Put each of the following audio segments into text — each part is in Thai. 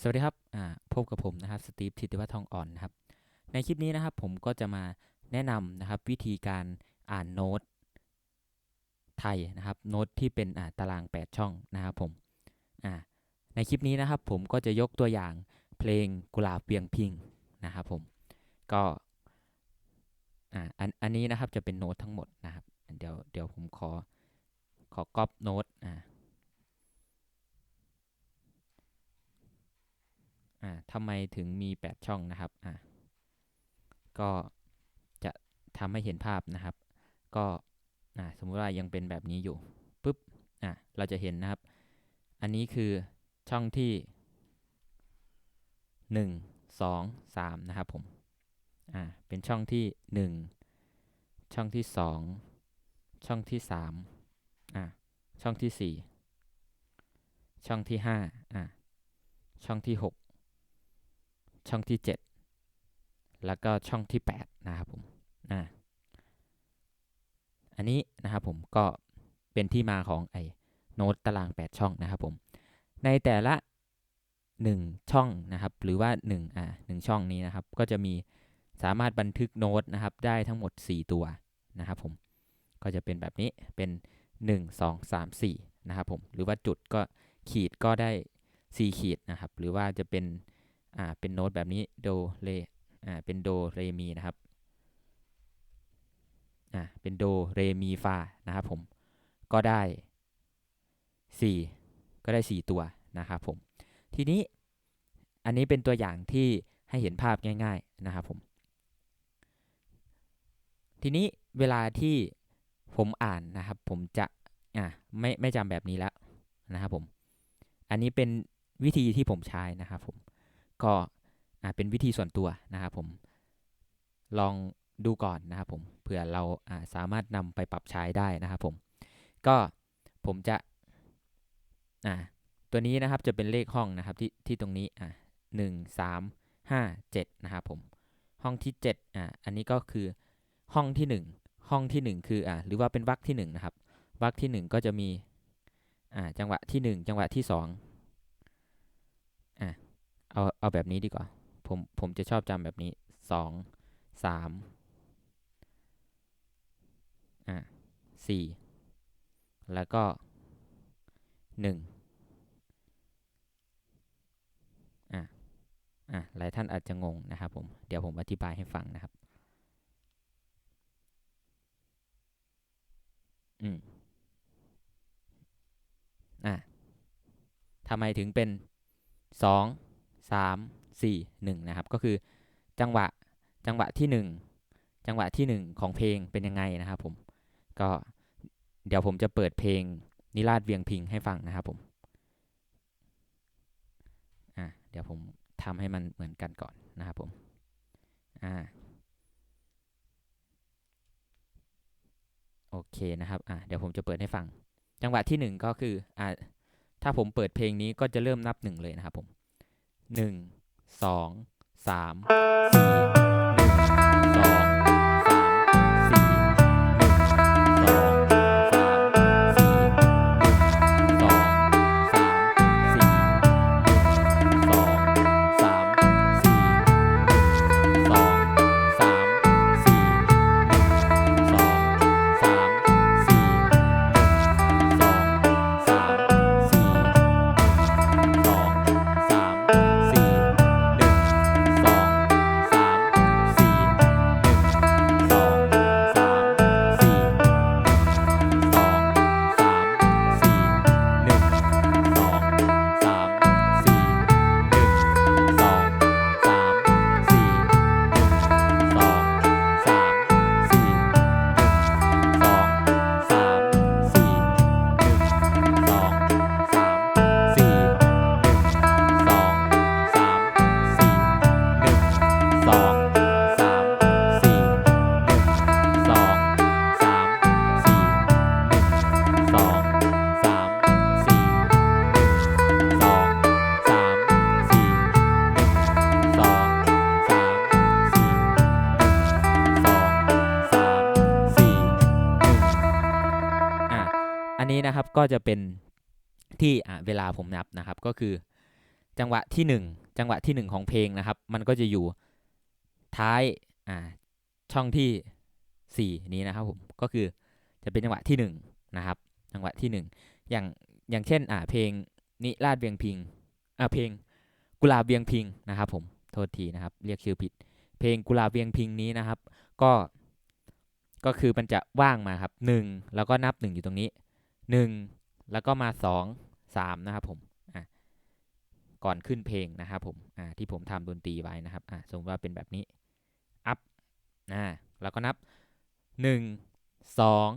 สวัสดีครับ อ่า พบกับผมนะครับ สตีฟทิติวัฒน์ทองอ่อนนะครับ ในคลิปนี้นะครับ ผมก็จะมาแนะนำนะครับ วิธีการอ่านโน้ตไทยนะครับ โน้ตที่เป็นอ่าตาราง 8 ช่องนะครับผม อ่า ในคลิปนี้นะครับ ผมก็จะยกตัวอย่างเพลงกุหลาบเวียงพิงนะครับผม ก็ อ่า อัน อันนี้นะครับจะเป็นโน้ตทั้งหมดนะครับ เดี๋ยว เดี๋ยวผมขอ ขอก๊อปโน้ต อ่า อ่า ทำไมถึงมี 8 ช่องนะครับอ่าก็จะทำให้เห็นภาพนะครับ ก็อ่าสมมุติว่ายังเป็นแบบนี้อยู่ปุ๊บอ่าเราจะเห็นนะครับ อันนี้คือช่องที่ 1 2 3 นะครับผมอ่าเป็นช่องที่ 1 ช่องที่ 2 ช่องที่3อ่าช่องที่ 4 ช่องที่5อ่าช่องที่ 6 ช่องที่ 7 แล้วก็ช่องที่ 8 นะครับผมอ่าอันนี้นะครับผมก็เป็นที่มาของไอ้โน้ตตาราง 8 ช่องนะครับผมในแต่ละ 1 ช่องนะครับ หรือว่า1อ่า1ช่องนี้นะครับ ก็จะมีสามารถบันทึกโน้ตนะครับ ได้ทั้งหมด 4 ตัวนะครับผมก็จะเป็นแบบนี้เป็น 1 2 3 4 นะครับผมหรือว่าจุดก็ขีดก็ได้ 4 ขีดนะครับ หรือว่าจะเป็น อ่าเป็นโน้ตแบบนี้โดเรอ่าเป็นโดเรมีนะครับอ่าเป็นโดเรมีฟานะครับผมก็ได้ 4 ก็ได้ 4 ตัวนะครับผมทีนี้อันนี้เป็นตัวอย่างที่ให้เห็นภาพง่าย ๆนะครับผมทีนี้เวลาที่ผมอ่านนะครับ ผมจะอ่าไม่ไม่จำแบบนี้แล้วนะครับผม อันนี้เป็นวิธีที่ผมใช้นะครับผม ก็เป็นวิธีส่วนตัวนะครับผมลองดูก่อนนะครับผมเผื่อเราสามารถนำไปปรับใช้ได้นะครับผมก็ผมจะตัวนี้นะครับจะเป็นเลขห้องนะครับที่ที่ตรงนี้อ่าหนึ่งสามห้าเจ็ดนะครับผมห้องที่เจ็ดอ่าอันนี้ก็คือห้องที่หนึ่งห้องที่หนึ่งคืออ่าหรือว่าเป็นวรรคที่หนึ่งนะครับวรรคที่หนึ่งก็จะมีอ่าจังหวะที่หนึ่งจังหวะที่สองอ่า เอาเอาแบบนี้ดีกว่า ผมผมจะชอบจำแบบนี้สองสามอ่าสี่แล้วก็หนึ่งอ่าอ่าหลายท่านอาจจะงงนะครับผม เดี๋ยวผมอธิบายให้ฟังนะครับ อืมอ่าทำไมถึงเป็นสอง สามสี่หนึ่งนะครับก็คือจังหวะจังหวะที่หนึ่งจังหวะที่หนึ่งของเพลงเป็นยังไงนะครับผมก็เดี๋ยวผมจะเปิดเพลงนิราศเวียงพิงให้ฟังนะครับผมอ่าเดี๋ยวผมทำให้มันเหมือนกันก่อนนะครับผมอ่าโอเคนะครับอ่าเดี๋ยวผมจะเปิดให้ฟัง จังหวะที่หนึ่งก็คืออ่าถ้าผมเปิดเพลงนี้ก็จะเริ่มนับหนึ่งเลยนะครับผม 1 2 3 4 ก็จะเป็นที่เวลาผมนับนะครับก็คือจังหวะที่หนึ่งจังหวะที่หนึ่งของเพลงนะครับ มันก็จะอยู่ท้ายช่องที่สี่นี้นะครับผมก็คือจะเป็นจังหวะที่หนึ่งนะครับ จังหวะที่หนึ่งอย่างอย่างเช่นอ่าเพลงนิราชเวียงพิงอ่าเพลงกุหลาบเวียงพิงนะครับผมโทษทีนะครับเรียกชื่อผิด เพลงกุหลาบเวียงพิงนี้นะครับ ก็ก็คือมันจะว่างมาครับหนึ่งแล้วก็นับหนึ่งอยู่ตรงนี้ หนึ่งแล้วก็มาสองสามนะครับผมก่อนขึ้นเพลงนะครับผมที่ผมทำดนตรีไว้นะครับอ่าสมมติว่าเป็นแบบนี้อัพนะแล้วก็นับหนึ่งสอง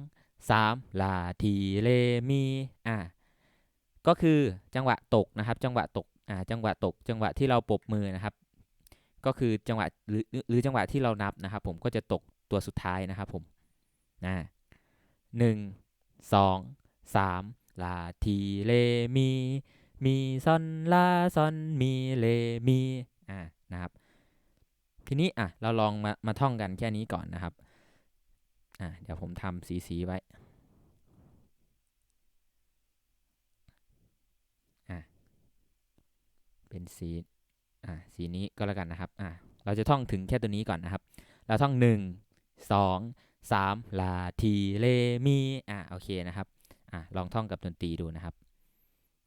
สามลาทีเลมีอ่าก็คือจังหวะตกนะครับ จังหวะตกอ่าจังหวะตก จังหวะที่เราปบมือนะครับ ก็คือจังหวะหรือหรือจังหวะที่เรานับนะครับ ผมก็จะตกตัวสุดท้ายนะครับผมนะหนึ่งสอง สามลาทีเลมีมีซอนลาซอนมีเลมีอ่านะครับทีนี้อะเราลองมามาท่องกันแค่นี้ก่อนนะครับอ่าเดี๋ยวผมทำสีสีไว้อะเป็นสีอ่าสีนี้ก็แล้วกันนะครับอ่าเราจะท่องถึงแค่ตัวนี้ก่อนนะครับ เราท่องหนึ่งสองสามลาทีเลมีอ่าโอเคนะครับ อ่าลองท่องกับดนตรีดูนะครับ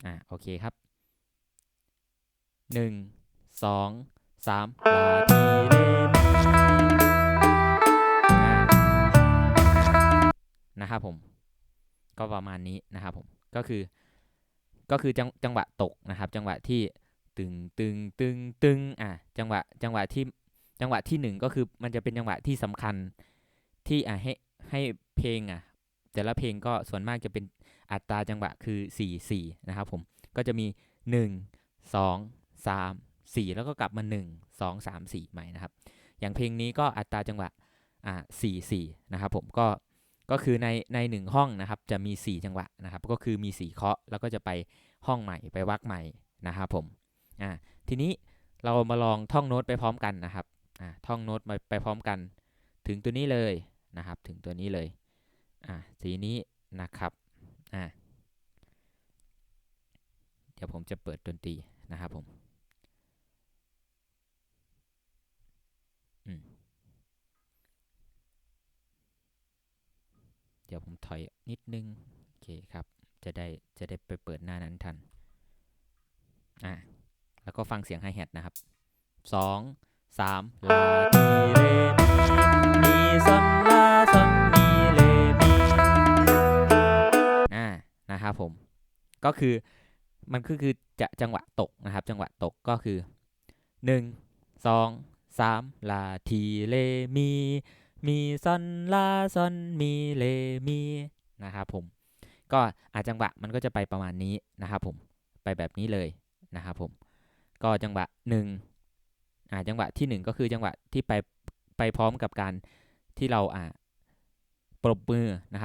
อ่าโอเคครับหนึ่งสองสามลาีเลมีอ่านะครับผม ก็ประมาณนี้นะครับผม ก็คือ ก็คือจังจังหวะตกนะครับ จังหวะที่ตึงตึงตึงตึงอะจังหวะจังหวะที่จังหวะที่หนึ่งก็คือมันจะเป็นจังหวะที่สำคัญที่อะให้ให้เพลงอะ แต่ละเพลงก็ส่วนมากจะเป็นอัตราจังหวะคือ 4 4 นะครับผม ก็จะมี 1 2 3 4 แล้วก็กลับมา 1 2 3 4 ใหม่นะครับ อย่างเพลงนี้ก็อัตราจังหวะอ่า4 4 นะครับผมก็ก็คือในในหนึ่งห้องนะครับจะมี 4 จังหวะนะครับ ก็คือมี 4 เคาะแล้วก็จะไปห้องใหม่ไปวักใหม่นะครับผมอ่าทีนี้เรามาลองท่องโน้ตไปพร้อมกันนะครับอ่าท่องโน้ตไปไปพร้อมกัน ถึงตัวนี้เลยนะครับ ถึงตัวนี้เลย อ่าสีนี้นะครับอ่าเดี๋ยวผมจะเปิดดนตรีนะครับผมเดี๋ยวผมถอยนิดนึง โอเคครับ จะได้จะได้ไปเปิดหน้านั้นทัน อ่าแล้วก็ฟังเสียงไฮแฮทนะครับสองสามลาทีเรมีมีซอ นะครับผมก็คือมันก็คือจะจังหวะตกนะครับ จังหวะตกก็คือหนึ่งสองสามลาทีเลมีมีซอนลาซอนมีเลมีนะครับผมก็อาจังหวะมันก็จะไปประมาณนี้นะครับผมไปแบบนี้เลยนะครับผมก็จังหวะหนึ่งอ่าจังหวะที่หนึ่งก็คือจังหวะที่ไปไปพร้อมกับการที่เราอ่าปรบมือนะครับ